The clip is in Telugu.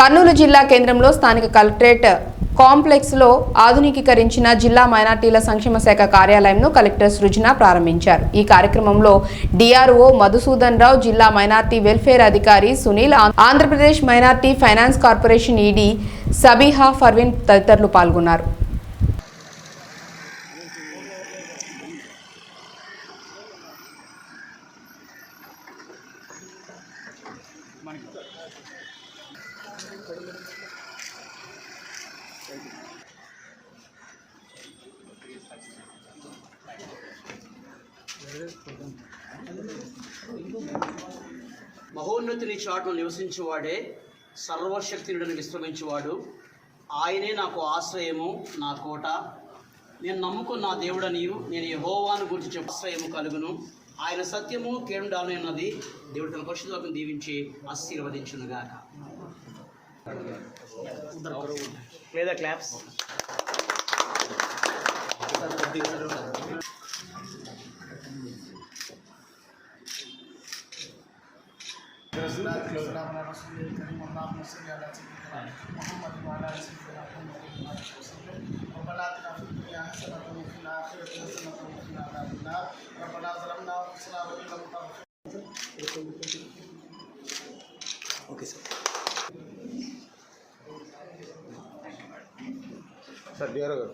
కర్నూలు జిల్లా కేంద్రంలో స్థానిక కలెక్టరేట్ కాంప్లెక్స్లో ఆధునికీకరించిన జిల్లా మైనార్టీల సంక్షేమ శాఖ కార్యాలయంను కలెక్టర్ సృజన ప్రారంభించారు. ఈ కార్యక్రమంలో డిఆర్ఓ మధుసూదన్ రావు జిల్లా మైనార్టీ వెల్ఫేర్ అధికారి Sunil Andhra Pradesh minority finance corporation ED Sabiha Parveen తదితరులు పాల్గొన్నారు. మహోన్నతిని చాటు నివసించేవాడే సర్వశక్తినుడని విశ్రమించేవాడు. ఆయనే నాకు ఆశ్రయము నా కోట. నేను నమ్ముకున్న నా దేవుడని నేను యహోవాను గురించి ఆశ్రయము కలుగును. ఆయన సత్యము కేండాలని అన్నది దేవుడు తన పరిశుద్ధులకు దీవించి ఆశీర్వదించునుగాక. उधर करो play the claps Krishna Krishna मनाना सुनिए करीम अल्लाह अपने से याद आते हैं मोहम्मद वाला से रबना तना في الدنيا حسنة وفي الآخرة حسنة وقنا عذاب النار ربنا ظلمنا أنفسنا وإن لم تغفر ओके सर సార్ డిఆర్ఓ గారు